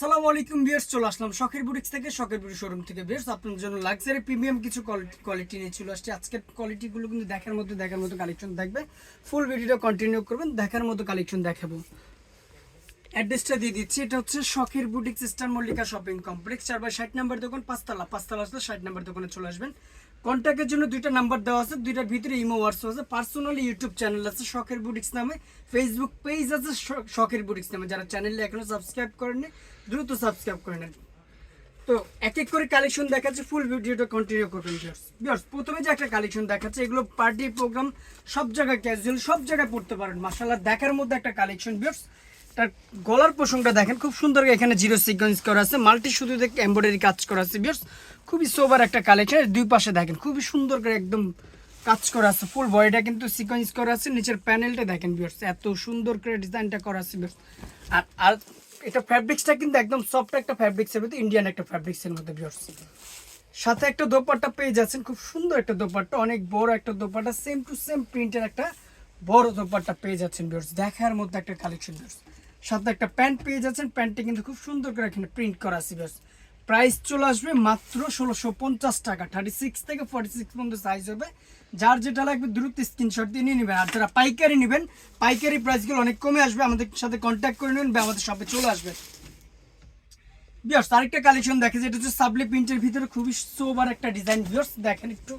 সালাম আলাইকুম বিয়ার্স চলে আসলাম শখের বুটিক্স থেকে, শখের বুটি শোরুম থেকে। বিয়ার্স আপনার জন্য লাক্সারি প্রিমিয়াম কিছু কোয়ালিটি নিয়ে চলে আসছে। আজকের কোয়ালিটিগুলো কিন্তু দেখার মতো দেখার মতো কালেকশন থাকবে ফুল ভিডিওটা কন্টিনিউ করবেন, দেখার মতো কালেকশন দেখাবো। অ্যাড্রেসটা দিয়ে দিচ্ছি, এটা হচ্ছে শখের boutique sister Mallika shopping complex, চার বাই ষাট নাম্বার দোকান, পাঁচতলা। পাঁচতলা আসলে ষাট নাম্বার দোকানে চলে আসবেন। কন্ট্যাক্টের জন্য দুইটা নাম্বার দেওয়া আছে, দুইটার ভিতরে ইমো হোয়াটসঅ্যাপ আছে পার্সোনালি ইউটিউব চ্যানেল আছে শখের বুটিক্স নামে ফেসবুক পেজ আছে শখের বুটিক্স নামে। যারা চ্যানেলে এখনও সাবস্ক্রাইব করেননি, দ্রুত সাবস্ক্রাইব করে নেন। তো এক এক করে কালেকশন দেখাচ্ছে ফুল ভিডিওটা কন্টিনিউ করবেন ভিউয়ার্স প্রথমে যে একটা কালেকশন দেখাচ্ছে, এগুলো পার্টি প্রোগ্রাম সব জায়গায় ক্যাজুয়াল সব জায়গায় পড়তে পারেন। মাসাল্লাহ দেখার মধ্যে একটা কালেকশন ভিউয়ার্স তার গলার পোষণটা দেখেন, খুব সুন্দর এখানে জিরো সিকোয়েন্স করা আছে। মাল্টি শুধু দেখে এমব্রয়ডারি কাজ করা আছে ভিউয়ার্স খুবই সোবার একটা কালেকশন দুই পাশে দেখেন, খুবই সুন্দর করে একদম কাজ করা আছে। ফুল বডিটা কিন্তু সিকোয়েন্স করা আছে। নিচের প্যানেলটা দেখেন ভিউয়ার্স এত সুন্দর করে ডিজাইনটা করা আছে, viewers। আর আর এটা ফ্যাব্রিক্সটা কিন্তু একদম সফট একটা ফ্যাব্রিক্সের মধ্যে ইন্ডিয়ান একটা ফ্যাব্রিক্সের মধ্যে ভিউয়ার্স সাথে একটা দোপাট্টা পেয়ে যাচ্ছেন, খুব সুন্দর একটা দোপাট্টা, অনেক বড় একটা দোপাট্টা সেম টু সেম প্রিন্টের একটা বড় দোপাট্টা পেয়ে যাচ্ছেন ভিউয়ার্স দেখার মধ্যে একটা কালেকশন ভিউয়ার্স সাথে একটা প্যান্ট পেয়ে যাচ্ছেন। প্যান্টটা কিন্তু খুব সুন্দর করে এখানে প্রিন্ট করা আছে ভিউয়ার্স প্রাইস চলে আসবে মাত্র ষোলোশো পঞ্চাশ টাকা। থার্টি সিক্স থেকে ফর্টি সিক্স পর্যন্ত সাইজ হবে। যার যেটা লাগবে দ্রুত স্ক্রিনশট দিয়ে নিয়ে নেবেন আর যারা পাইকারি নেবেন, পাইকারি প্রাইসগুলো অনেক কমে আসবে। আমাদের সাথে কন্ট্যাক্ট করে নেবেন বা আমাদের শপে চলে আসবে। বিয়ার্স, আরেকটা কালেকশন দেখে যেটা হচ্ছে সাবলি প্রিন্টের ভিতরে খুবই সোবার একটা ডিজাইন বিয়ার্স। দেখেন একটু।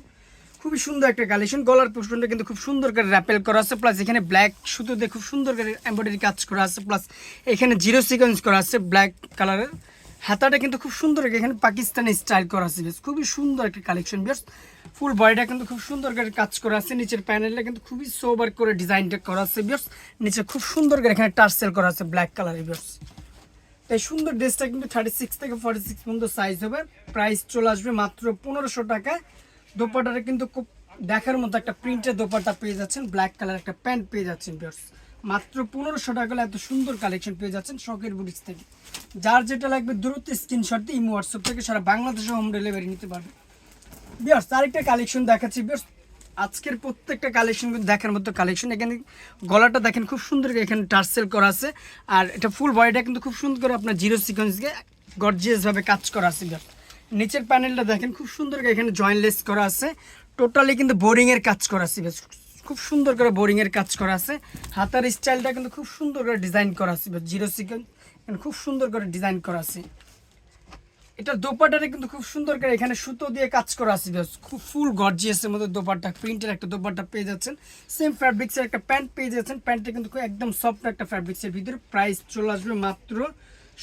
খুবই সুন্দর একটা কালেকশন গলার পোর্শনটা কিন্তু খুব সুন্দর করে র্যাপেল করা আছে। প্লাস এখানে ব্ল্যাক সুতো দিয়ে খুব সুন্দর করে এমব্রয়ডারি কাজ করা আছে। প্লাস এখানে জিরো সিকোয়েন্স করা আছে ব্ল্যাক কালারের হাতাটা কিন্তু খুব সুন্দর এখানে পাকিস্তানি স্টাইল করা আছে বেশ খুবই সুন্দর একটা কালেকশন বেশ ফুল বডিটা কিন্তু খুব সুন্দর করে কাজ করা আছে। নিচের প্যানেলটা কিন্তু খুবই সোবার করে ডিজাইনটা করা আছে বেশ নিচে খুব সুন্দর করে এখানে টার্সেল করা আছে ব্ল্যাক কালারের বেশ এই সুন্দর ড্রেসটা কিন্তু থার্টি সিক্স থেকে ফর্টি সিক্স পর্যন্ত সাইজ হবে। প্রাইস চলে আসবে মাত্র পনেরোশো টাকায়। দোপাটাটা কিন্তু খুব দেখার মতো একটা প্রিন্টের দোপাটা পেয়ে যাচ্ছেন ব্ল্যাক কালার একটা প্যান্ট পেয়ে যাচ্ছেন বিয়ার্স মাত্র পনেরোশো টাকা এত সুন্দর কালেকশন পেয়ে যাচ্ছেন শখের বুটিক্স থেকে। যার যেটা লাগবে দ্রুত স্ক্রিনশট দিয়ে ইমো হোয়াটসঅ্যাপ থেকে সারা বাংলাদেশে হোম ডেলিভারি নিতে পারবে। বিয়ার্স আরেকটা কালেকশন দেখাচ্ছি বিয়ার্স আজকের প্রত্যেকটা কালেকশন কিন্তু দেখার মতো কালেকশন এখানে গলাটা দেখেন খুব সুন্দর এখানে টার্সেল করা আছে। আর এটা ফুল বডিটা কিন্তু খুব সুন্দর করে আপনার জিরো সিকোয়েন্সকে গর্জিয়াসভাবে কাজ করা আছে বিয়ার্স নিচের প্যানেলটা দেখেন, খুব সুন্দর করে এখানে জয়েন্টলেস করা আছে। টোটালি কিন্তু বোরিংয়ের কাজ করা আছে, বেশ। খুব সুন্দর করে বোরিংয়ের কাজ করা আছে। হাতার স্টাইলটা কিন্তু খুব সুন্দর করে ডিজাইন করা আছে, বেশ। জিরো সিকোয়েন্স খুব সুন্দর করে ডিজাইন করা আছে। এটা দোপাটারে কিন্তু খুব সুন্দর করে এখানে সুতো দিয়ে কাজ করা আছে, বেশ। খুব ফুল গর্জিয়াসের মধ্যে দোপাট্টা প্রিন্টের একটা দোপাট্টা পেয়ে যাচ্ছেন। সেম ফ্যাব্রিক্সের একটা প্যান্ট পেয়ে যাচ্ছেন। প্যান্টটা কিন্তু একদম সফট একটা ফ্যাব্রিক্সের ভিতরে। প্রাইস চলে আসবে মাত্র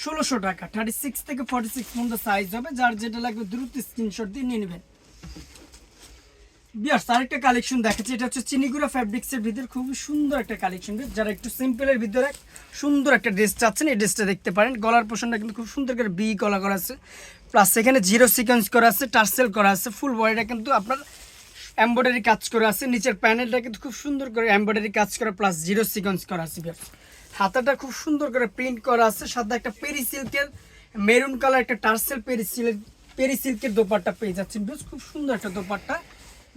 ষোলোশো টাকা। থার্টি সিক্স থেকে ফর্টি সিক্স পর্যন্ত সাইজ হবে, যার যেটা লাগবে দ্রুত স্ক্রিনশট দিয়ে নিয়ে নেবেন। বিয়ার্স আরেকটা কালেকশন দেখাচ্ছি, এটা হচ্ছে চিনিগুড়া ফ্যাব্রিক্সের ভিতরে খুবই সুন্দর একটা কালেকশন যারা একটু সিম্পলের ভিতরে সুন্দর একটা ড্রেস চাচ্ছেন, এই ড্রেসটা দেখতে পারেন। গলার পোষণটা কিন্তু খুব সুন্দর করে বি গলা করা আছে। প্লাস এখানে জিরো সিকোয়েন্স করা আছে টার্সেল করা আছে ফুল বডিটা কিন্তু আপনার এমব্রয়ডারি কাজ করা আছে। নিচের প্যানেলটা কিন্তু খুব সুন্দর করে এমব্রয়ডারি কাজ করা প্লাস জিরো সিকোয়েন্স করা আছে বিয়ার্স হাতাটা খুব সুন্দর করে প্রিন্ট করা আছে। সাথে একটা পেরি সিল্কের মেরুন কালার একটা টার্সেল পেরি সিল্ক পেরি সিল্কের দোপাট্টা পেয়ে যাচ্ছেন বেশ খুব সুন্দর একটা দোপাট্টা।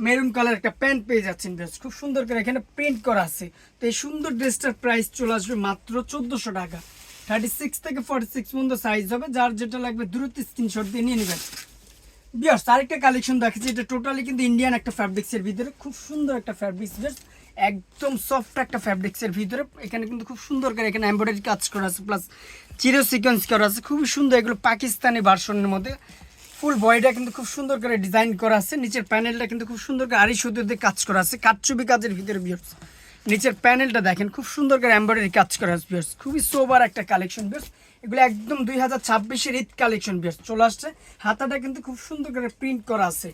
মেরুন কালার একটা প্যান্ট পেয়ে যাচ্ছেন বেশ খুব সুন্দর করে এখানে প্রিন্ট করা আছে। তো এই সুন্দর ড্রেসটার প্রাইস চলে আসবে মাত্র চোদ্দোশো টাকা। থার্টি সিক্স থেকে ফর্টি সিক্স পর্যন্ত সাইজ হবে। যার যেটা লাগবে দ্রুত স্ক্রিনশট দিয়ে নিয়ে নেবেন। বিয়ার্স আরেকটা কালেকশন দেখেছি এটা টোটালি কিন্তু ইন্ডিয়ান একটা ফ্যাব্রিক্সের ভিতরে। খুব সুন্দর একটা ফ্যাব্রিক্স বেশ একদম সফট একটা ফ্যাব্রিক্সের ভিতরে। এখানে কিন্তু খুব সুন্দর করে এখানে এমব্রয়ডারি কাজ করা আছে প্লাস চিরো সিকোয়েন্স করা আছে। খুবই সুন্দর এগুলো পাকিস্তানি ভার্সনের মধ্যে। ফুল বয়টা কিন্তু খুব সুন্দর করে ডিজাইন করা আছে। নিচের প্যানেলটা কিন্তু খুব সুন্দর করে আড়ি সুতো দিয়ে কাজ করা আছে। কাটচুবি কাজের ভিতরে বিয়ার্স নিচের প্যানেলটা দেখেন, খুব সুন্দর করে এমব্রয়ডারি কাজ করা আছে বিয়ার্স খুবই সোবার একটা কালেকশন বিয়ার্স এগুলো একদম দুই হাজার ছাব্বিশের ঈদ কালেকশন বিয়ার্স চলে আসছে। হাতাটা কিন্তু খুব সুন্দর করে প্রিন্ট করা আছে।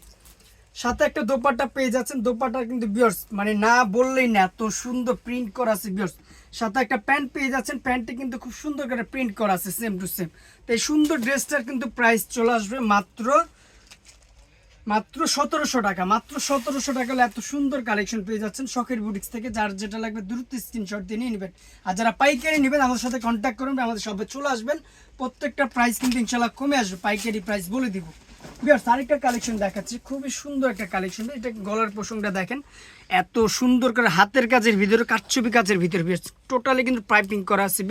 সাথে একটা দোপাট্টা পেয়ে যাচ্ছেন। দোপাট্টা কিন্তু বিয়ার্স মানে না বললেই না, এত সুন্দর প্রিন্ট করা আছে বিয়ার্স সাথে একটা প্যান্ট পেয়ে যাচ্ছেন। প্যান্টে কিন্তু খুব সুন্দর করে প্রিন্ট করা আছে সেম টু সেম তো এই সুন্দর ড্রেসটার কিন্তু প্রাইস চলে আসবে মাত্র মাত্র সতেরোশো টাকা। মাত্র সতেরোশো টাকা হলে এত সুন্দর কালেকশন পেয়ে যাচ্ছেন শখের বুটিক্স থেকে। যার যেটা লাগবে দ্রুত স্ক্রিনশট দিয়ে নিয়ে নেবেন। আর যারা পাইকারি নেবেন, আমাদের সাথে কন্ট্যাক্ট করবেন আমাদের সবাই চলে আসবেন। প্রত্যেকটা প্রাইস কিন্তু ইনশাল্লাহ কমে আসবে। পাইকারি প্রাইস বলে দিব। আরেকটা কালেকশন দেখাচ্ছি। খুবই সুন্দর একটা কালেকশন এটা গলার দেখেন। এত সুন্দর করে হাতের কাজের ভিতরে কাজের ভিতরে টোটালি কিন্তু পাইপিং করা আছে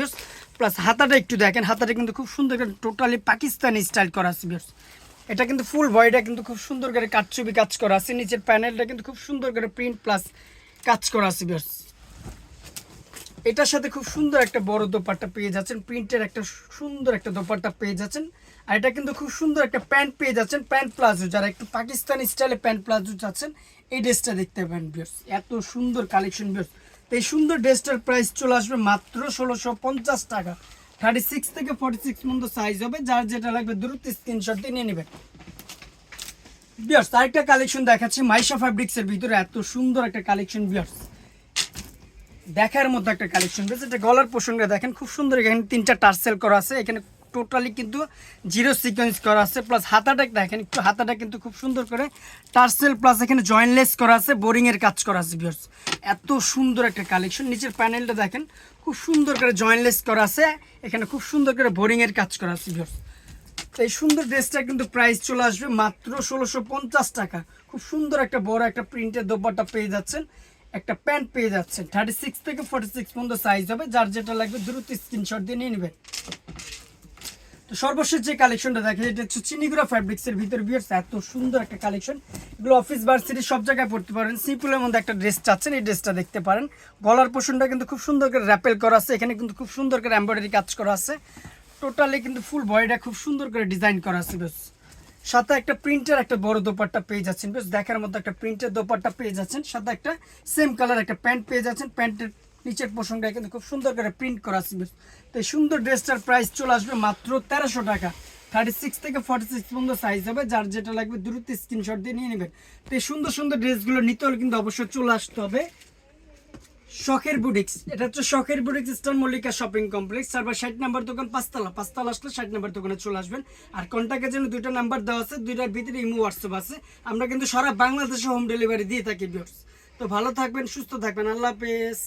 প্লাস হাতাটা একটু দেখেন, হাতাটা কিন্তু খুব সুন্দর করে টোটালি পাকিস্তানি স্টাইল করা আছে বিয়ার্স। এটা কিন্তু ফুল বডিটা কিন্তু খুব সুন্দর করে কাঠছবি কাজ করা আছে। নিচের প্যানেলটা কিন্তু খুব সুন্দর করে প্রিন্ট প্লাস কাজ করা আছে বিয়ার্স। এটার সাথে খুব সুন্দর একটা বড় দোপাট্টা পেয়ে যাচ্ছেন, প্রিন্টের একটা সুন্দর একটা দোপাট্টা পেয়ে যাচ্ছেন, আর এটা কিন্তু খুব সুন্দর একটা প্যান্ট পেয়ে যাচ্ছেন, প্যান্ট প্লাজো, যারা একটু পাকিস্তানি স্টাইলে প্যান্ট প্লাজো চাচ্ছেন এই ড্রেসটা দেখতে পারেন বিয়ার্স এত সুন্দর কালেকশন বিয়ার্স এই সুন্দর ড্রেসটার প্রাইস চলে আসবে মাত্র ষোলোশো পঞ্চাশ টাকা। থার্টি সিক্স থেকে ফর্টি সিক্স পর্যন্ত সাইজ হবে, যার যেটা লাগবে দ্রুত স্ক্রিনশট দিয়ে নিয়ে নেবেন। বিয়ার্স আরেকটা কালেকশন দেখাচ্ছি, মাইশা ফ্যাব্রিক্সের ভিতরে এত সুন্দর একটা কালেকশন বিয়ার্স দেখার মধ্যে একটা কালেকশন রয়েছে, এটা গলার পোষণটা দেখেন, খুব সুন্দর এখানে তিনটা টার্সেল করা আছে, এখানে টোটালি কিন্তু জিরো সিকোয়েন্স করা আছে প্লাস হাতাটা দেখেন, একটু হাতাটা কিন্তু খুব সুন্দর করে টার্সেল প্লাস এখানে জয়েন্টলেস করা আছে বোরিংয়ের কাজ করা আছে বিয়ার্স এত সুন্দর একটা কালেকশন নিচের প্যানেলটা দেখেন, খুব সুন্দর করে জয়েন্টলেস করা আছে, এখানে খুব সুন্দর করে বোরিংয়ের কাজ করা আছে তো এই সুন্দর ড্রেসটা কিন্তু প্রাইস চলে আসবে মাত্র ষোলোশো টাকা। খুব সুন্দর একটা বড় একটা প্রিন্টের দোপাট্টা পেয়ে যাচ্ছেন। একটা প্যান্ট পেয়ে যাচ্ছেন। থার্টি সিক্স থেকে ফর্টি সিক্স পর্যন্ত সাইজ হবে, যার যেটা লাগবে দ্রুত স্ক্রিনশট দিয়ে নিয়ে নেবেন। তো সর্বশেষ যে কালেকশনটা দেখে এটা হচ্ছে চিনিগুড়া ফ্যাব্রিক্সের ভিতরে বিয়ার্স এত সুন্দর একটা কালেকশন এগুলো অফিস ভার্সিটি সব জায়গায় পড়তে পারেন। সিম্পলের মধ্যে একটা ড্রেস চাচ্ছেন, এই ড্রেসটা দেখতে পারেন। গলার পোষণটা কিন্তু খুব সুন্দর করে র্যাপেল করা আছে। এখানে কিন্তু খুব সুন্দর করে এমব্রয়ডারি কাজ করা আছে। টোটালি কিন্তু ফুল বডিটা খুব সুন্দর করে ডিজাইন করা আছে বেশ সাথে একটা প্রিন্টের একটা বড় দোপাট্টা পেয়ে যাচ্ছেন। বেশ দেখার মতো একটা প্রিন্টের দোপাট্টা পেয়ে যাচ্ছেন। সাথে একটা সেম কালার একটা প্যান্ট পেয়ে যাচ্ছেন। প্যান্টের নিচের পোষণটা কিন্তু খুব সুন্দর করে প্রিন্ট করা আছে বেশ। তো এই সুন্দর ড্রেসটার প্রাইস চলে আসবে মাত্র তেরোশো টাকা। থার্টি সিক্স থেকে ফর্টি সিক্স পর্যন্ত সাইজ হবে। যার যেটা লাগবে দ্রুত স্ক্রিনশট দিয়ে নিয়ে নেবেন। তো এই সুন্দর সুন্দর ড্রেসগুলো নিতে হলে কিন্তু অবশ্যই চলে আসতে হবে। শখের বুটিক্স এটা হচ্ছে শখের boutiques star Mallika shopping complex server ষাট নাম্বার দোকান, পাঁচতলা। পাঁচতলা আসলে ষাট নাম্বার দোকানে চলে আসবেন। আর কন্ট্যাক্টের জন্য দুইটা নাম্বার দেওয়া আছে, দুইটার ভিতরে ইমো হোয়াটসঅ্যাপ আছে। আমরা কিন্তু সারা বাংলাদেশে হোম ডেলিভারি দিয়ে থাকি তো ভালো থাকবেন, সুস্থ থাকবেন। আল্লাহ হাফেজ।